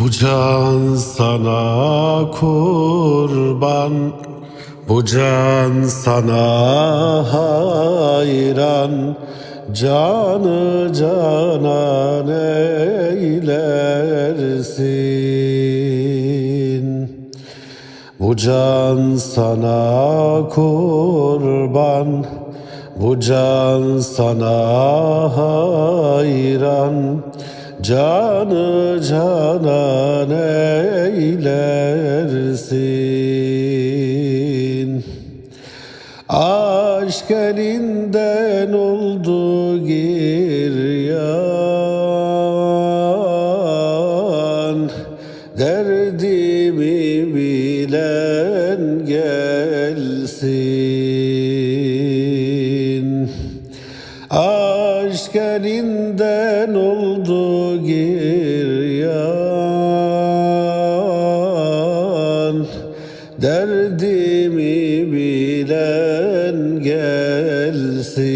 Bu can sana kurban Bu can sana hayran. Canı canan eylersin. Bu can sana kurban Bu can sana hayran Canı canan eylersin. Aşk elinden oldu giryan Derdimi bilen gelsin giryan Derdimi bilen gelsin.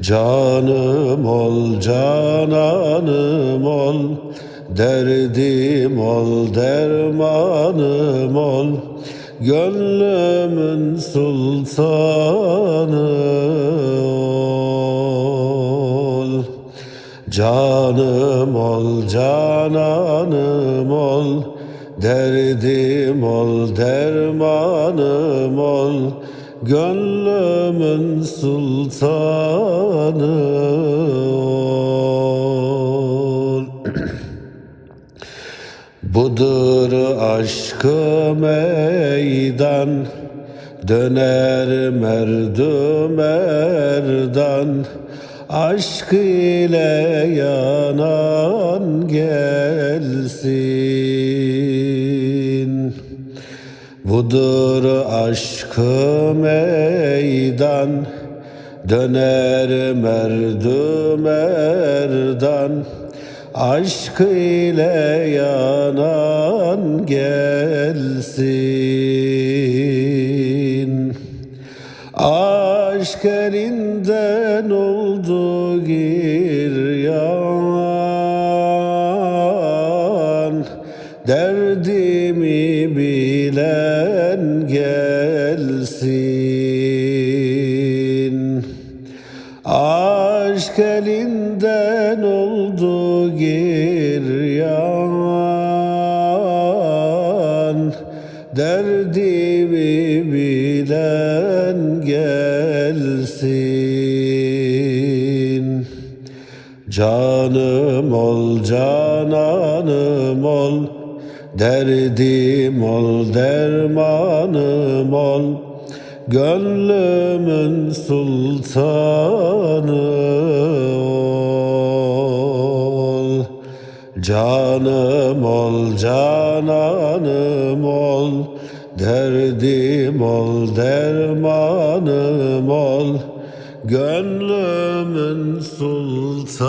Canım ol cananım ol. Derdim ol dermanım ol. Gönlümün sultanı ol Canım ol cananım ol Derdim ol dermanım ol Gönlümün sultanı ol. Budur aşkı meydan Döner merdu merdan Aşk ile yanan gelsin. Budur aşkı meydan Döner merdu merdan Aşk ile yanan gelsin Aşk elinden oldu giryan Derdimi bilen gelsin. Aşk elinden oldu giryan Derdimi gelsin. Canım ol cananım ol. Derdim ol dermanım ol. Gönlümün sultanı ol. Canım ol cananım ol Derdim ol dermanım ol. Gönlümün sultanı